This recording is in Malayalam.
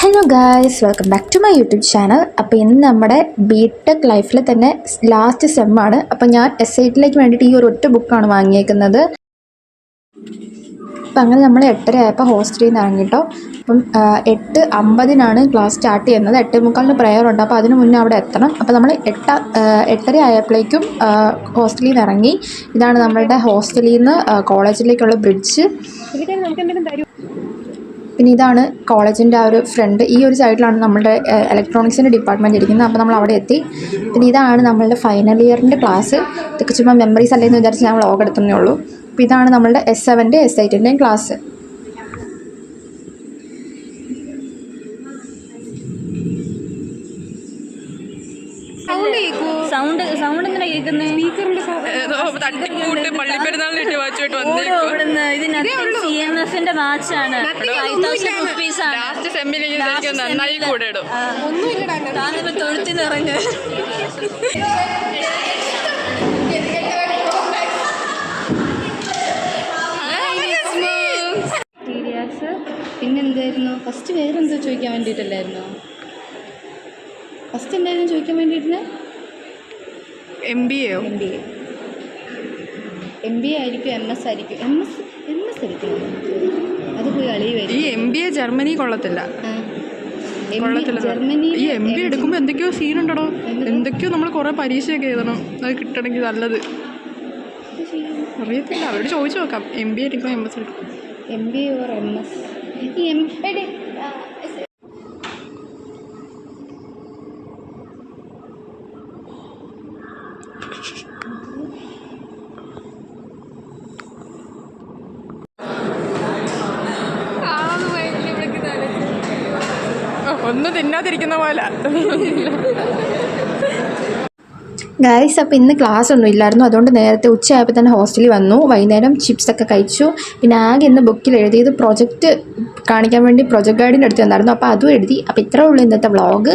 Hello guys welcome back to my YouTube channel അപ്പോൾ ഇന്ന് നമ്മുടെ ബി ടെക് ലൈഫിൽ തന്നെ ലാസ്റ്റ് സെമ്മാണ് അപ്പോൾ ഞാൻ എസ് ഐ ടിയിലേക്ക് വേണ്ടിയിട്ട് ഈ ഒരു ഒറ്റ ബുക്കാണ് വാങ്ങിയേക്കുന്നത്. അപ്പം അങ്ങനെ നമ്മൾ എട്ടര ആയപ്പോൾ ഹോസ്റ്റലിൽ നിന്ന് ഇറങ്ങിട്ടോ. അപ്പം എട്ട് അമ്പതിനാണ് ക്ലാസ് സ്റ്റാർട്ട് ചെയ്യുന്നത്. എട്ട് മുക്കാലിന് പ്രെയർ ഉണ്ട്. അപ്പോൾ അതിന് മുന്നേ അവിടെ എത്തണം. അപ്പോൾ നമ്മൾ എട്ട എട്ടര ആയപ്പോഴേക്കും ഹോസ്റ്റലിൽ നിന്ന് ഇറങ്ങി. ഇതാണ് നമ്മളുടെ ഹോസ്റ്റലിൽ നിന്ന് കോളേജിലേക്കുള്ള ബ്രിഡ്ജ് പിന്നെ ഇതാണ് കോളേജിന്റെ ആ ഒരു ഫ്രണ്ട് ഈ ഒരു സൈഡിലാണ് നമ്മളുടെ ഇലക്ട്രോണിക്സിന്റെ ഡിപ്പാർട്ട്മെന്റ് ഇരിക്കുന്നത്. അപ്പോൾ നമ്മൾ അവിടെ എത്തി. പിന്നെ ഇതാണ് നമ്മളുടെ ഫൈനൽ ഇയറിന്റെ ക്ലാസ് ഇതൊക്കെ ചുമ്മാ മെമ്മറീസ് അല്ലെന്ന് വിചാരിച്ച് ഞാൻ വ്ളോഗ് എടുത്തേ ഉള്ളൂ. അപ്പോൾ ഇതാണ് നമ്മളുടെ എസ് സെവന്റെ എസ് എയ്റ്റിന്റെയും ക്ലാസ് സൗണ്ട് സൗണ്ട് സൗണ്ട് കേൾക്കുന്നേ? കേൾക്കുന്നത് തട്ടിക്കൂട്ട് കൂട്ട് വാച്ചുമായിട്ട് വന്നേക്കും ഇവിടുന്ന് ഇതിനകത്ത് സി എം എഫിന്റെ ബാച്ചാണ് ഫൈവ് തൗസൻഡ് റുപ്പീസ് ആണ്. ലാസ്റ്റ് സെമ്മിലേക്ക് എനിക്ക് നന്നായി കൂടെ ഇടും താനിപ്പോ തൊഴുത്തിൽ നിറഞ്ഞ്. സീരിയസ് പിന്നെന്തായിരുന്നു? ഫസ്റ്റ് വേറെന്തോ ചോദിക്കാൻ വേണ്ടിയിട്ടല്ലായിരുന്നോ? ഫസ്റ്റ് എന്തായിരുന്നു ചോദിക്കാൻ വേണ്ടിയിരുന്നത് M B എയോ M B A M B A ആയിരിക്കും എം എസ് ആയിരിക്കും. എം എസ് എം എസ് ആയിരിക്കും അത് പോയി അളി ഈ എം ബി എ ജർമ്മനി കൊള്ളത്തില്ല. ജർമ്മനി ഈ എം ബി എടുക്കുമ്പോൾ എന്തൊക്കെയോ സീനുണ്ടോ എന്തൊക്കെയോ നമ്മൾ കുറേ പരീക്ഷയൊക്കെ എഴുതണം. അത് കിട്ടണമെങ്കിൽ നല്ലത്. അറിയത്തില്ല. അവരോട് ചോദിച്ചു നോക്കാം. എം ബി എടുക്കുമ്പോൾ എം എസ് എടുക്കും. M B or M S ഈ എം എടി ഒന്നും തിന്നാതിരിക്കുന്ന പോലെ. ഗൈസ് അപ്പോൾ ഇന്ന് ക്ലാസ് ഒന്നും ഇല്ലായിരുന്നു. അതുകൊണ്ട് നേരത്തെ ഉച്ചയായപ്പോൾ തന്നെ ഹോസ്റ്റലിൽ വന്നു. വൈകുന്നേരം ചിപ്സൊക്കെ കഴിച്ചു. പിന്നെ ആകെ ഇന്ന് ബുക്കിൽ എഴുതിയത് പ്രൊജക്റ്റ് കാണിക്കാൻ വേണ്ടി പ്രൊജക്ട് ഗൈഡിന്റെ അടുത്ത് വന്നായിരുന്നു. അപ്പോൾ അതും എഴുതി. അപ്പോൾ ഇത്രേ ഉള്ളൂ ഇന്നത്തെ വ്ളോഗ്